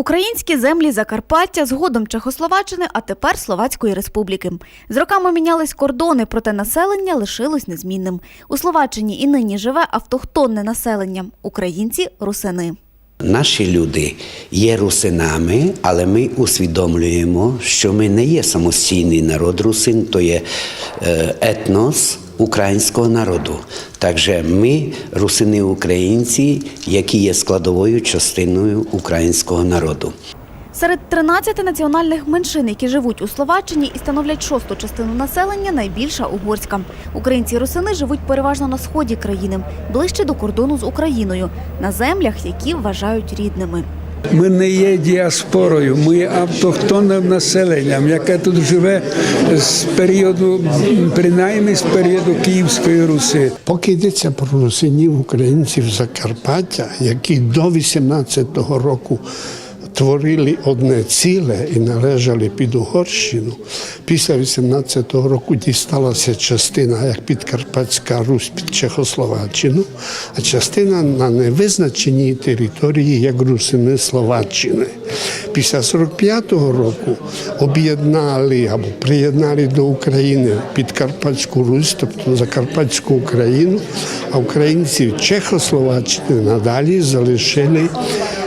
Українські землі Закарпаття, згодом Чехословаччини, а тепер Словацької республіки. З роками мінялись кордони, проте населення лишилось незмінним. У Словаччині і нині живе автохтонне населення українці русини. Наші люди є русинами, але ми усвідомлюємо, що ми не є самостійний народ русин, то є е, етнос українського народу. Також ми русини українці, які є складовою частиною українського народу. Серед 13 національних меншин, які живуть у Словаччині і становлять шосту частину населення, найбільша угорська. Українці русини живуть переважно на сході країни, ближче до кордону з Україною, на землях, які вважають рідними. Ми не є діаспорою, ми є автохтонним населенням, яке тут живе з періоду, принаймні з періоду Київської Руси. Поки йдеться про русинів українців Закарпаття, які до 18-го року творили одне ціле і належали під Угорщину, після 18-го року дісталася частина як Підкарпатська Русь під Чехословаччину, а частина на невизначеній території як русини Словаччини. Після 45-го року об'єднали або приєднали до України Підкарпатську Русь, тобто Закарпатську Україну, а українців Чехословаччини надалі залишили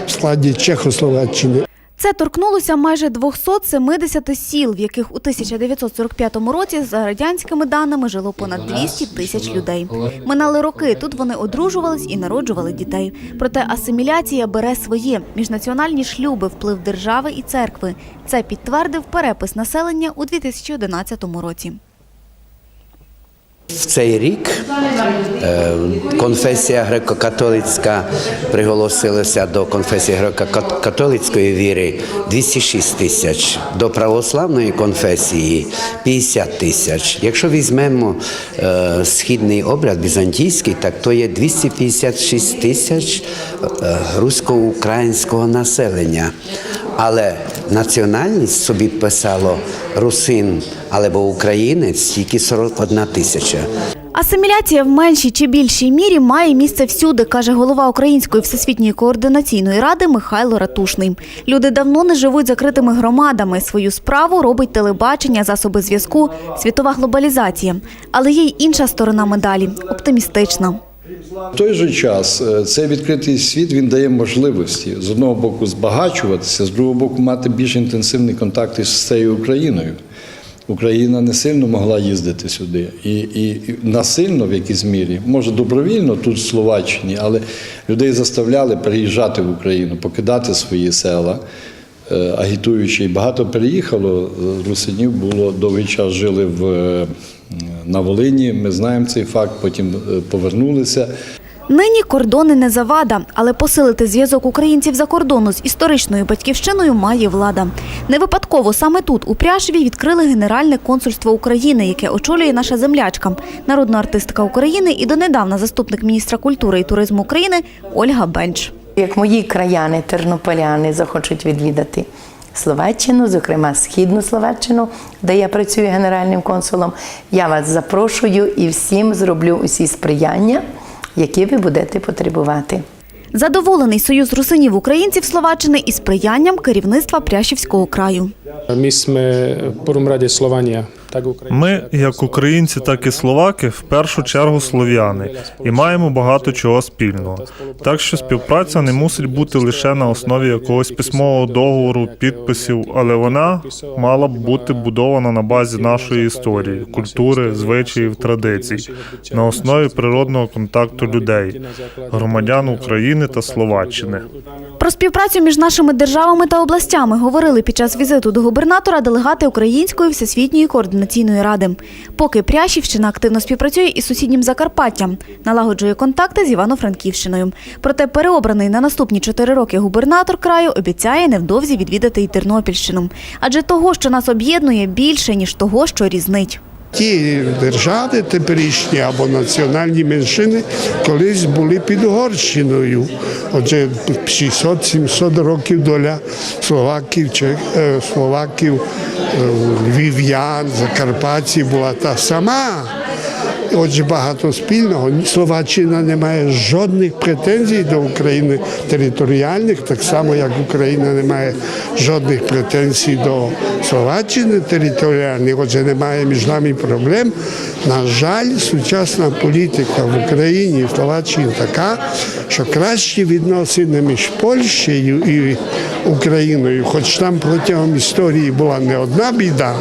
в складі Чехословаччини. Це торкнулося майже 270 сіл, в яких у 1945 році за радянськими даними жило понад 200 тисяч людей. Минали роки. Тут вони одружувались і народжували дітей. Проте асиміляція бере своє міжнаціональні шлюби, вплив держави і церкви. Це підтвердив перепис населення у 2011 році. В цей рік е, конфесія греко-католицька приголосилася до конфесії греко-католицької віри 206 тисяч, до православної конфесії 50 тисяч. Якщо візьмемо е, східний обряд візантійський, так то є 256 тисяч е, русько-українського населення. Але національність собі писало русин або українець тільки 41 тисяча. Асиміляція в меншій чи більшій мірі має місце всюди, каже голова Української всесвітньої координаційної ради Михайло Ратушний. Люди давно не живуть закритими громадами. Свою справу робить телебачення, засоби зв'язку, світова глобалізація. Але є й інша сторона медалі оптимістична. В той же час е, цей відкритий світ він дає можливості з одного боку збагачуватися, з другого боку мати більш інтенсивні контакти з цією Україною. Україна не сильно могла їздити сюди, і, і, і насильно в якійсь мірі, може добровільно тут в Словаччині, але людей заставляли переїжджати в Україну, покидати свої села, е, агітуючи. І багато переїхало. е, Русинів було довгий час жили в, на Волині. Ми знаємо цей факт, потім е, повернулися. Нині кордони не завада, але посилити зв'язок українців за кордону з історичною батьківщиною має влада. Не випадково саме тут, у Пряшеві, відкрили Генеральне консульство України, яке очолює наша землячка, народна артистка України і донедавна заступник міністра культури і туризму України Ольга Бенч. Як мої краяни, тернополяни захочуть відвідати Словаччину, зокрема східну Словаччину, де я працюю генеральним консулом, я вас запрошую і всім зроблю усі сприяння, які ви будете потребувати. Задоволений союз русинів українців Словаччини із сприянням керівництва Прящівського краю. Ми rade Slovania, tak Ukrajinci. Ми, як українці, так і словаки, в першу чергу слов'яни і маємо багато чого спільного. Так що співпраця не мусить бути лише на основі якогось письмового договору, підписів, але вона мала б бути будована на базі нашої історії, культури, звичаїв, традицій, на основі природного контакту людей, громадян України та Словаччини. Про співпрацю між нашими державами та областями говорили під час візиту до губернатора делегати Української всесвітньої координаційної ради. Поки Прящівщина активно співпрацює із сусіднім Закарпаттям, налагоджує контакти з Івано-Франківщиною. Проте переобраний на наступні чотири роки губернатор краю обіцяє невдовзі відвідати і Тернопільщину. Адже того, що нас об'єднує, більше ніж того, що різнить. Ті держави теперішні або національні меншини колись були під Угорщиною. Отже, 600-700 років доля словаків, чех, словаків, е, львів'ян, закарпатців була та сама. Отже, багато спільного. Словаччина не має жодних претензій до України територіальних, так само як Україна не має жодних претензій до Словаччини територіальних, отже, немає між нами проблем. На жаль, сучасна політика в Україні і Словаччині така, що кращі відносини між Польщею і Україною, хоч там протягом історії була не одна біда,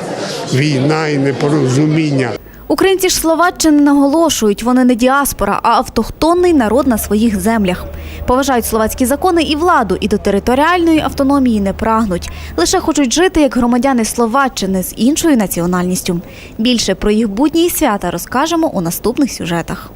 війна і непорозуміння. Українці ж Словаччини наголошують, вони не діаспора, а автохтонний народ на своїх землях. Поважають словацькі закони і владу, і до територіальної автономії не прагнуть. Лише хочуть жити як громадяни Словаччини з іншою національністю. Більше про їх будні і свята розкажемо у наступних сюжетах.